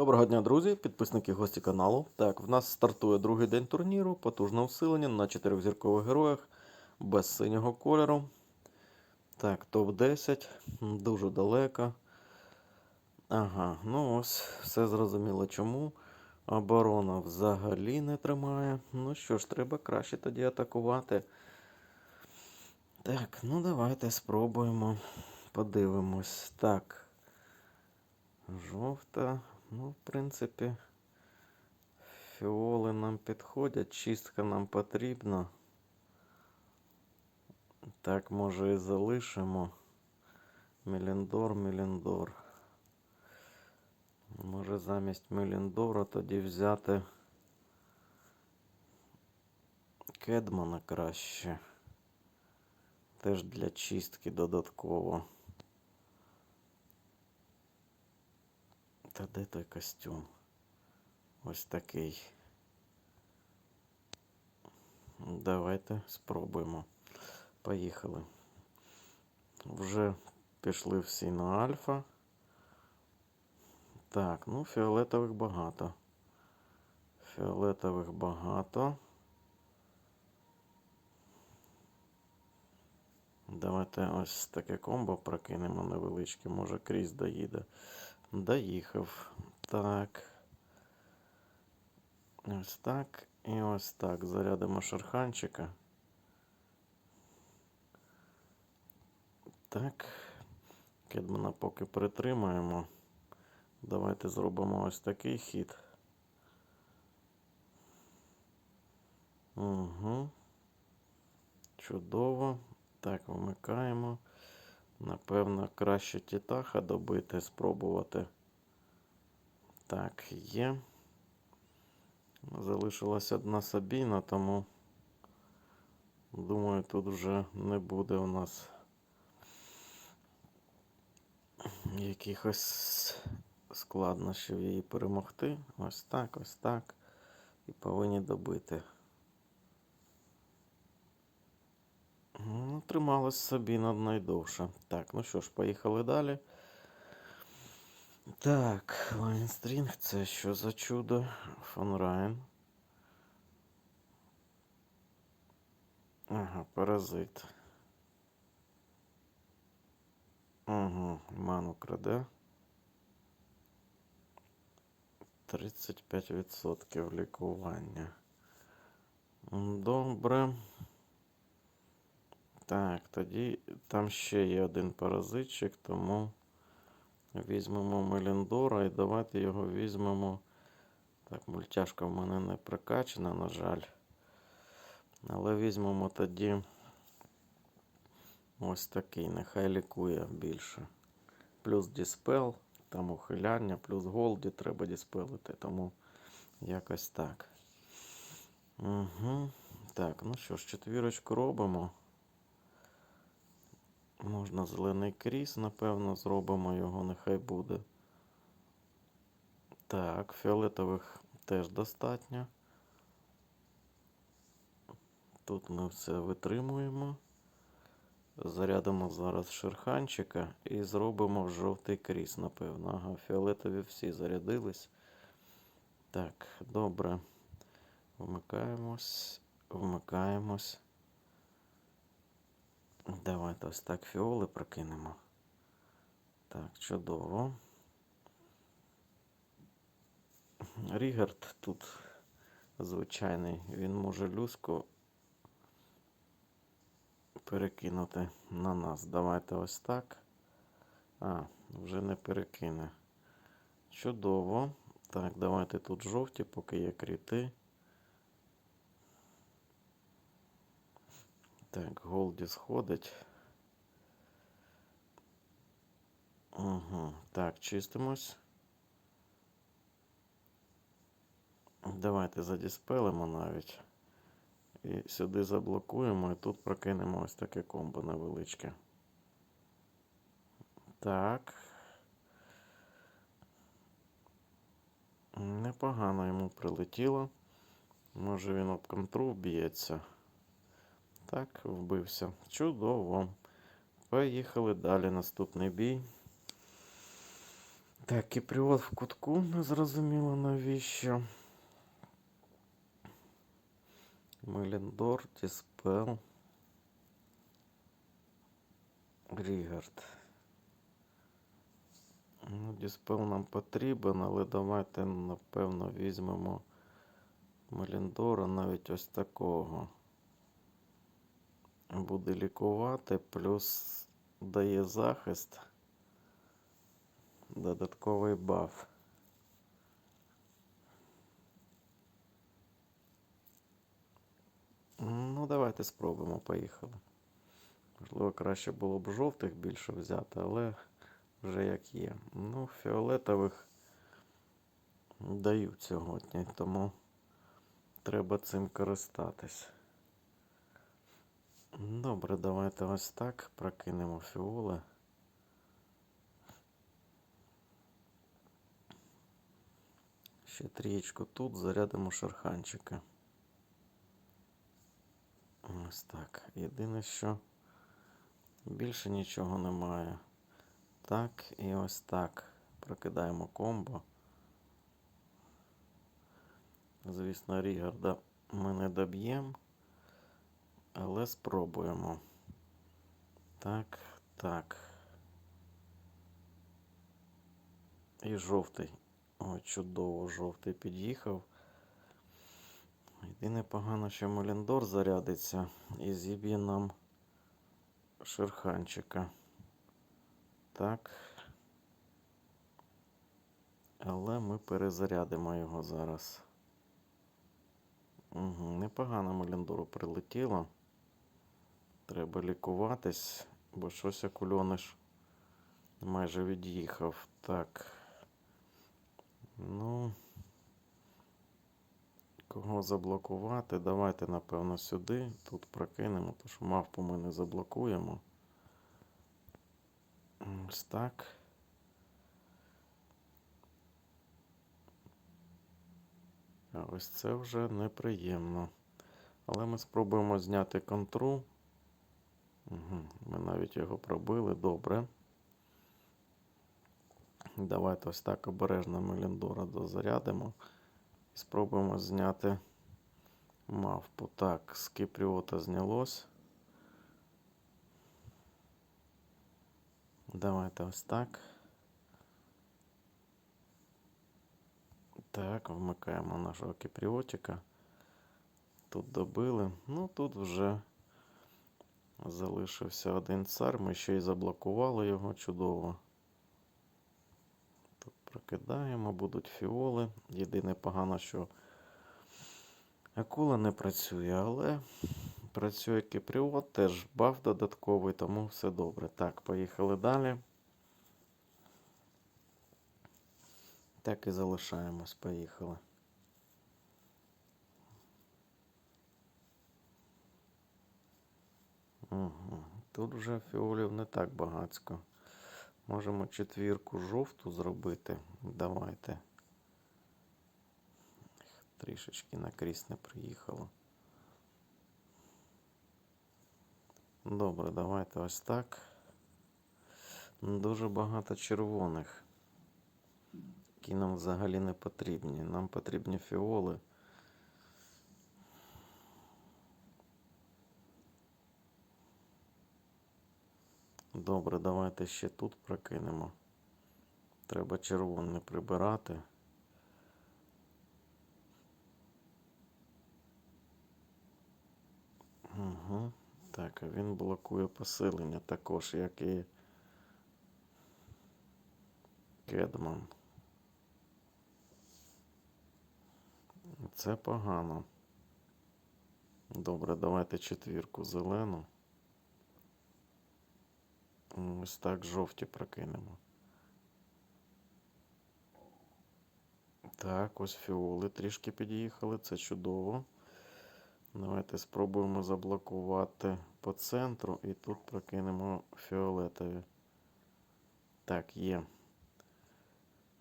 Доброго дня, друзі, підписники гості каналу. Так, в нас стартує другий день турніру, потужне усилення на чотирьохзіркових героях без синього кольору. Так, топ-10, дуже далеко. Ага, ну ось, все зрозуміло чому. Оборона взагалі не тримає. Ну що ж, треба краще тоді атакувати. Так, ну давайте спробуємо. Подивимось. Так. Жовта. Ну, в принципі, фіоли нам підходять, чистка нам потрібна. Так, може і залишимо. Меліндор, Меліндор. Може замість Меліндора тоді взяти Кедмана краще. Теж для чистки додатково. Та де той костюм? Ось такий. Давайте спробуємо. Поїхали. Вже пішли всі на альфа. Так, ну фіолетових багато. Фіолетових багато. Давайте ось таке комбо прокинемо невеличке, може крізь доїде. Доїхав. Так. Ось так. І ось так. Зарядимо шерханчика. Так. Кедмана поки притримаємо. Давайте зробимо ось такий хід. Угу. Чудово. Так, вмикаємо. Напевно, краще тітаха добити, спробувати. Так, є. Залишилась одна Сабіна, тому думаю, тут вже не буде у нас якихось складнощів її перемогти. Ось так, ось так. І повинні добити. Ну, Трималась собі найдовше. Так, ну що ж, поїхали далі. Так, Лайнстрінг, це що за чудо? Фонрайн. Ага, паразит. Угу, ману краде. 35% лікування. Добре. Так, тоді там ще є один паразитчик, тому візьмемо Меліндора і давайте його візьмемо. Так, мультяшка в мене не прокачана, на жаль. Але візьмемо тоді ось такий, нехай лікує більше. Плюс Діспел, там ухиляння, плюс голді треба діспелити, тому якось так. Угу. Так, ну що ж, четвірочку робимо. Можна зелений кріс, напевно, зробимо його, нехай буде. Так, фіолетових теж достатньо. Тут ми все витримуємо. Зарядимо зараз шерханчика і зробимо жовтий кріс, напевно. Ага, фіолетові всі зарядились. Так, добре. Вмикаємось, вмикаємось. Давайте ось так фіоли прокинемо. Так, чудово. Рігард тут звичайний, він може люску перекинути на нас. Давайте ось так. А, вже не перекине. Чудово. Так, давайте тут жовті, поки є кріти. Так, Голді сходить. Угу. Так, чистимось. Давайте задіспелимо навіть. І сюди заблокуємо, і тут прокинемо ось таке комбо невеличке. Так. Непогано йому прилетіло. Може він об контру вб'ється. Так, вбився. Чудово. Поїхали далі. Наступний бій. Так, кіпріот в кутку, не зрозуміло навіщо. Меліндор, Діспел. Рігард. Ну, Діспел нам потрібен, але давайте, напевно, візьмемо Меліндора навіть ось такого. Буде лікувати, плюс дає захист. Додатковий баф. Ну, давайте спробуємо, поїхали. Можливо, краще було б жовтих більше взяти, але вже як є. Ну, фіолетових дають сьогодні, тому треба цим користатись. Добре, давайте ось так прокинемо фіоли. Ще трієчку тут, зарядимо шерханчика. Ось так. Єдине, що більше нічого немає. Так, і ось так. Прокидаємо комбо. Звісно, Рігарда ми не доб'ємо, але спробуємо. Так, так. І жовтий. Ой, чудово, жовтий під'їхав. Єдине погано, що Моліндор зарядиться і зіб'є нам шерханчика. Так. Але ми перезарядимо його зараз. Угу, Непогано Моліндору прилетіло. Треба лікуватись, бо щось акульониш майже від'їхав. Так. Ну, кого заблокувати? Давайте, напевно, сюди. Тут прокинемо, тому що мавпу ми не заблокуємо. Ось так. А ось це вже неприємно. Але ми спробуємо зняти контру. Ми навіть його пробили. Добре. Давайте ось так обережно Меліндора дозарядимо. І спробуємо зняти мавпу. Так, з Кіпріота знялось. Давайте ось так. Так, вмикаємо нашого кіпріотика. Тут добили. Ну, тут вже залишився один цар. Ми ще й заблокували його чудово. Тут прокидаємо, будуть фіоли. Єдине погано, що акула не працює, але працює кіпріот, теж баф додатковий, тому все добре. Так, поїхали далі. Так і залишаємось, поїхали. Угу. Тут вже фіолів не так багацько. Можемо четвірку жовту зробити. Давайте. Трішечки на кріс не приїхало. Добре, давайте ось так. Дуже багато червоних, які нам взагалі не потрібні. Нам потрібні фіоли. Добре, давайте ще тут прокинемо. Треба червоне прибирати. Угу. Так, він блокує посилення також, як і Кедман. Це погано. Добре, давайте четвірку зелену. Ось так жовті прокинемо. Так, ось фіоли трішки під'їхали, це чудово. Давайте спробуємо заблокувати по центру і тут прокинемо фіолетові. Так, є.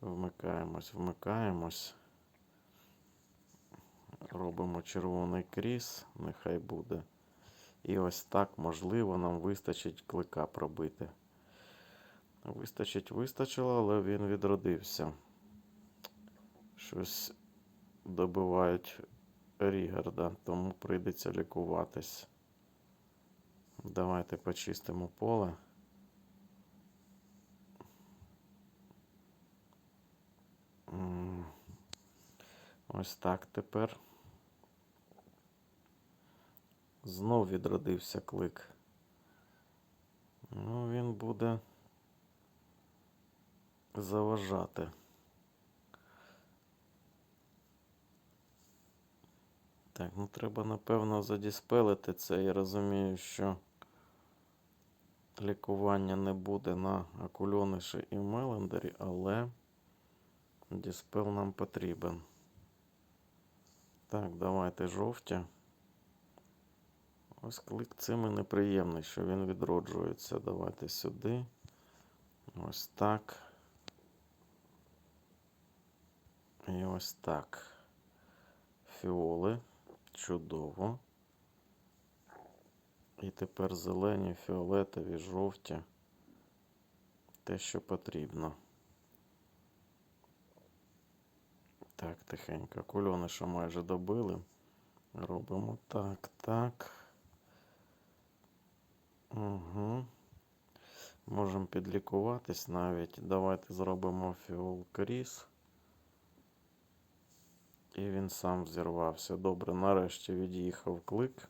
Вмикаємось, вмикаємось. Робимо червоний кріс, нехай буде. І ось так, можливо, нам вистачить клика пробити. Вистачить, вистачило, але він відродився. Щось добивають Рігарда, тому прийдеться лікуватись. Давайте почистимо поле. Ось так тепер. Знов відродився клик. Ну, він буде заважати. Так, ну треба, напевно, задіспелити це. Я розумію, що лікування не буде на акульониші і мелендері, але діспел нам потрібен. Так, давайте жовті. Ось клик цим і неприємний, що він відроджується. Давайте сюди. Ось так. І ось так. Фіоли. Чудово. І тепер зелені, фіолетові, жовті. Те, що потрібно. Так, тихенько. Кульониша майже добили. Робимо так, так. Угу. Можемо підлікуватись навіть. Давайте зробимо фіол кріс. І він сам взірвався. Добре, нарешті від'їхав клик.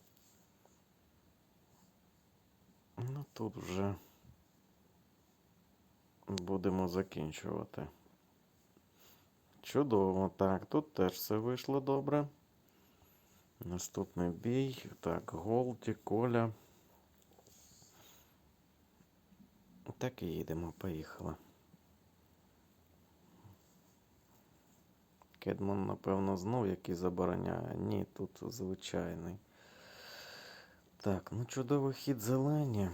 Ну тут вже будемо закінчувати. Чудово. Так, тут теж все вийшло добре. Наступний бій. Так, Голді, Коля. Так і їдемо, поїхали. Кедман, напевно, знов який забороняє. Ні, тут звичайний. Так, ну чудовий хід зелені.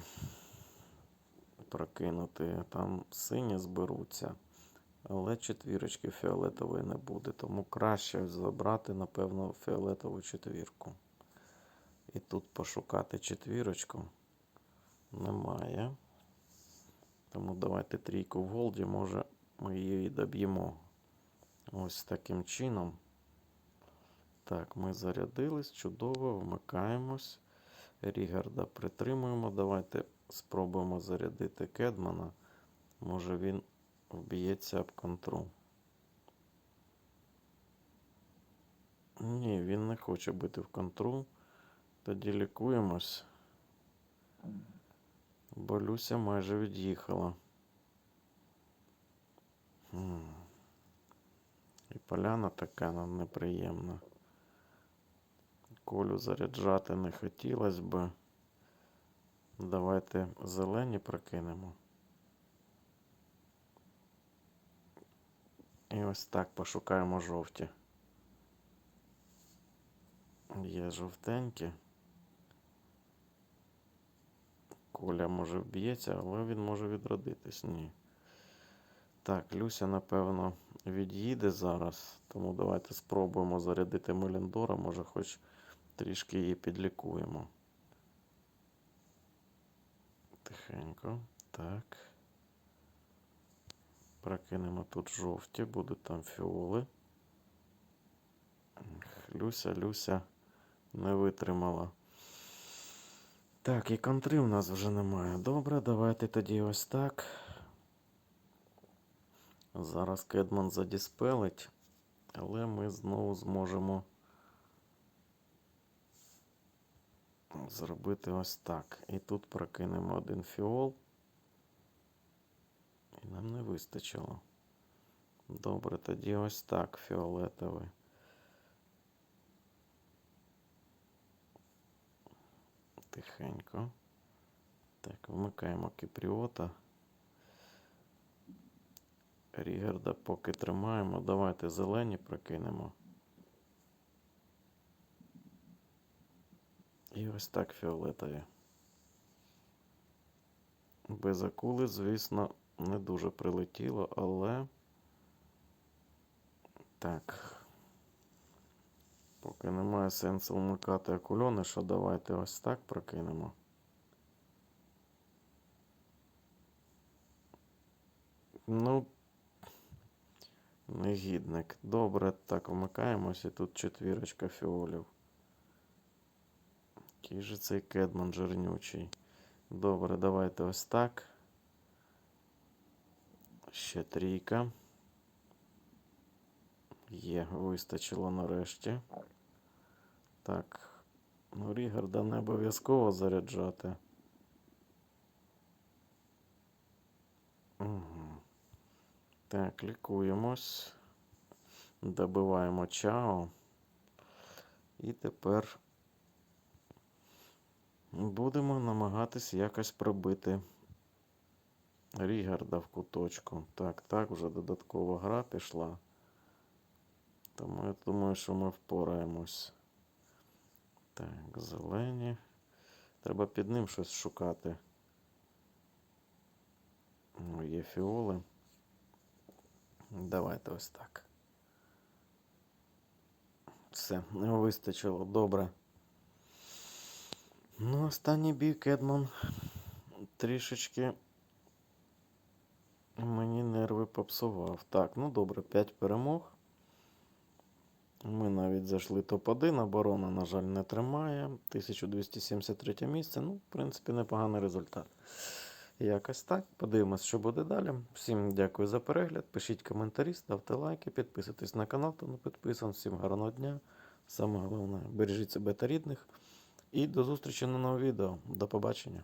Прокинути. Там сині зберуться. Але четвірочки фіолетової не буде. Тому краще забрати, напевно, фіолетову четвірку. І тут пошукати четвірочку немає. Тому давайте трійку в голді, може ми її доб'ємо. Ось таким чином. Так, ми зарядились, чудово, вмикаємось. Рігарда притримуємо. Давайте спробуємо зарядити Кедмана. Може він вб'ється об контру. Ні, він не хоче бити в контру. Тоді лікуємось. Бо Люся майже від'їхала. І поляна така нам неприємна. Колю заряджати не хотілося би. Давайте зелені прокинемо. І ось так пошукаємо жовті. Є жовтенькі. Коля може вб'ється, але він може відродитись. Ні. Так, Люся, напевно, від'їде зараз. Тому давайте спробуємо зарядити Меліндора. Може, хоч трішки її підлікуємо. Тихенько. Так. Прокинемо тут жовті, будуть там фіоли. Люся, Люся не витримала. Так, і контри в нас вже немає. Добре, давайте тоді ось так. Зараз Кедман задіспелить, але ми знову зможемо зробити ось так. І тут прокинемо один фіол. І нам не вистачило. Добре, тоді ось так фіолетовий. Тихенько. Так, вмикаємо кіпріота. Рігарда поки тримаємо. Давайте зелені прокинемо. І ось так фіолетові. Без акули, звісно, не дуже прилетіло, але так. Поки немає сенсу вмикати акульониша, давайте ось так прокинемо. Ну, негідник. Добре, так, вмикаємося. Тут четвірочка фіолів. Який же цей кедман жирнючий. Добре, давайте ось так. Ще трійка. Є, вистачило нарешті. Так. Ну, Рігарда не обов'язково заряджати. Угу. Так, лікуємось. Добиваємо чао. І тепер будемо намагатись якось пробити Рігарда в куточку. Так, так, вже додаткова гра пішла. Тому я думаю, що ми впораємось. Так, зелені. Треба під ним щось шукати. Ну, є фіоли. Давайте ось так. Все, не вистачило. Добре. Ну, останній бій Кедман трішечки мені нерви попсував. Так, ну добре, 5 перемог. Ми навіть зайшли топ-1, оборона, на жаль, не тримає. 1273 місце. Ну, в принципі, непоганий результат. Якось так. Подивимось, що буде далі. Всім дякую за перегляд. Пишіть коментарі, ставте лайки, підписуйтесь на канал, хто не підписан. Всім гарного дня. Саме головне, бережіть себе та рідних. І до зустрічі на новому відео. До побачення.